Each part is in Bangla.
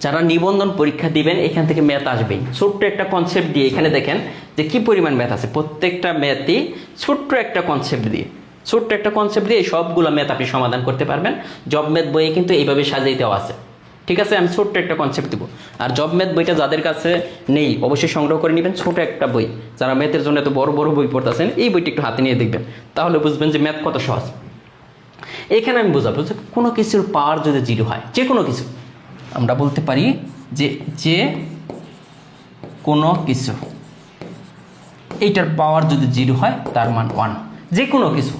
যারা নিবন্ধন পরীক্ষা দিবেন, এখান থেকে ম্যাথ আসবেই। ছোট্ট একটা কনসেপ্ট দিয়ে এখানে দেখেন যে কি পরিমাণ ম্যাথ আছে। প্রত্যেকটা ম্যাথই ছোট্ট একটা কনসেপ্ট দিয়ে। ছোট্ট একটা কনসেপ্ট দিয়ে সবগুলো ম্যাথ আপনি সমাধান করতে পারবেন। জব ম্যাথ বইয়ে কিন্তু এইভাবে সাজিয়ে দেওয়া আছে। ঠিক আছে? আমি ছোট্ট একটা কনসেপ্ট দেবো। আর জব ম্যাথ বইটা যাদের কাছে নেই, অবশ্যই সংগ্রহ করে নেবেন। ছোট একটা বই। যারা ম্যাথের জন্য এত বড় বড় বই পড়তেছেন, এই বইটি একটু হাতে নিয়ে দেখবেন। তাহলে বুঝবেন যে ম্যাথ কত সহজ। এখানে আমি বোঝাবো যে কোনো কিছুর পাওয়ার যদি জিরো হয় যে কোনো কিছু আমরা বলতে পারি যে যে কোনো কিছু, এইটার পাওয়ার যদি জিরো হয়, তার মান ওয়ান যে কোনো কিছু,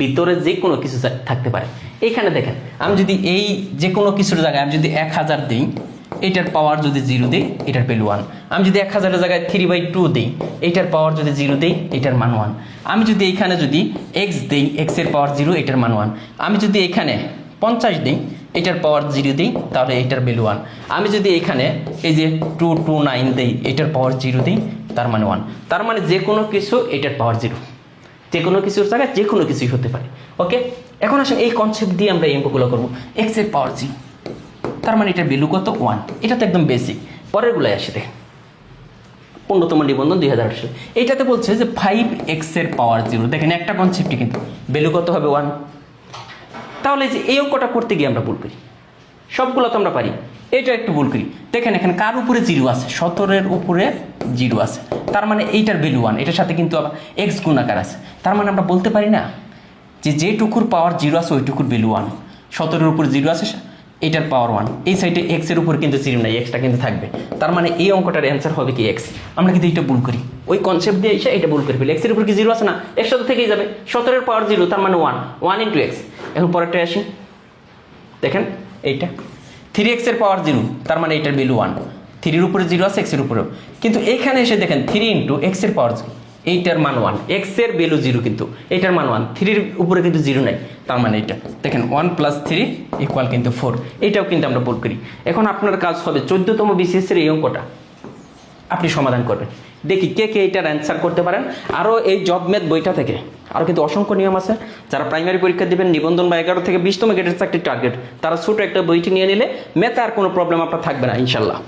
ভিতরে যে কোনো কিছু থাকতে পারে। এখানে দেখেন, আমি যদি এই যে কোনো কিছুর জায়গায় আমি যদি এক হাজার দিই এটার পাওয়ার যদি জিরো দিই, এটার ভ্যালু ওয়ান আমি যদি এক হাজারের জায়গায় থ্রি বাই টু দিই এটার পাওয়ার যদি জিরো দিই এটার মান ওয়ান আমি যদি এখানে যদি এক্স দিই এক্সের পাওয়ার জিরো এটার মান ওয়ান আমি যদি এখানে পঞ্চাশ দিই, এটার পাওয়ার জিরো দিই, তাহলে এটার ভ্যালু ওয়ান আমি যদি এখানে এই যে টু টু নাইন দিই, এটার পাওয়ার জিরো দিই, তার মানে ওয়ান তার মানে যে কোনো কিছু এটার পাওয়ার জিরো যে কোনো কিছুর জায়গায় যে কোনো কিছুই হতে পারে। ওকে এখন আসেন এই কনসেপ্ট দিয়ে আমরা এই অঙ্কগুলো করব। এক্সের পাওয়ার জিরো তার মানে এটার ভ্যালু কত? ওয়ান এটা তো একদম বেসিক পরেরগুলোয় আসে দেখেন। পূর্ণতম নিবন্ধন দুই হাজার সালে এইটাতে বলছে যে ফাইভ এক্সের পাওয়ার জিরো দেখেন একটা কনসেপ্টই কিন্তু ভ্যালু কত হবে? ওয়ান তাহলে যে এই অঙ্কটা করতে গিয়ে আমরা ভুল করি। সবগুলো তো আমরা পারি। এটা একটু ভুল করি। দেখেন এখানে কার উপরে জিরো আছে? সতেরোর উপরে জিরো আছে। তার মানে এইটার ভ্যালু ওয়ান এটার সাথে কিন্তু আবার এক্স গুণাকার আছে। তার মানে আমরা বলতে পারি না যে যেটুকুর পাওয়ার জিরো আছে, ওইটুকুর ভ্যালু ওয়ান সতেরোর উপর জিরো আছে এটার পাওয়ার ওয়ান এই সাইডে এক্সের উপর কিন্তু জিরো নাই এক্সটা কিন্তু থাকবে। তার মানে এই অঙ্কটার অ্যান্সার হবে কি এক্স আমরা কিন্তু এইটা ভুল করি। ওই কনসেপ্ট দিয়ে এসে এটা ভুল করে ফেলি। এক্সের উপর কি জিরো আছে না? এক্স তো থেকেই যাবে। সতেরোর পাওয়ার জিরো তার মানে ওয়ান ওয়ান ইন্টু এক্স এখন পরেরটা আসি। দেখেন, এইটা। থ্রি এক্সের পাওয়ার জিরো তার মানে এটার ভ্যালু ওয়ান থ্রির উপরে জিরো আছে এক্সের উপরেও। কিন্তু এখানে এসে দেখেন থ্রি ইন্টু এক্সের পাওয়ার জিরো এইটার মান ওয়ান এক্সের ভ্যালু জিরো কিন্তু, এইটার মান ওয়ান থ্রির উপরে কিন্তু জিরো নাই, তার মানে এটা দেখেন ওয়ান প্লাস থ্রি ইকুয়াল কিন্তু ফোর এইটাও কিন্তু আমরা বল করি। এখন আপনার কাজ হবে, চোদ্দতম বিসিএসের এই অঙ্কটা। আপনি সমাধান করবেন। দেখি কে কে এটার অ্যান্সার করতে পারেন। আরও এই জব ম্যাথ বইটা থেকে, আরও কিন্তু অসংখ্য নিয়ম আছে। যারা প্রাইমারি পরীক্ষা দেবেন, নিবন্ধন বা এগারো থেকে বিশতম গেটের চাকরি টার্গেট তারা ছোটো একটা বইটি নিয়ে নিলে ম্যাথে আর কোনো প্রবলেম আপনার থাকবে না, ইনশাল্লাহ।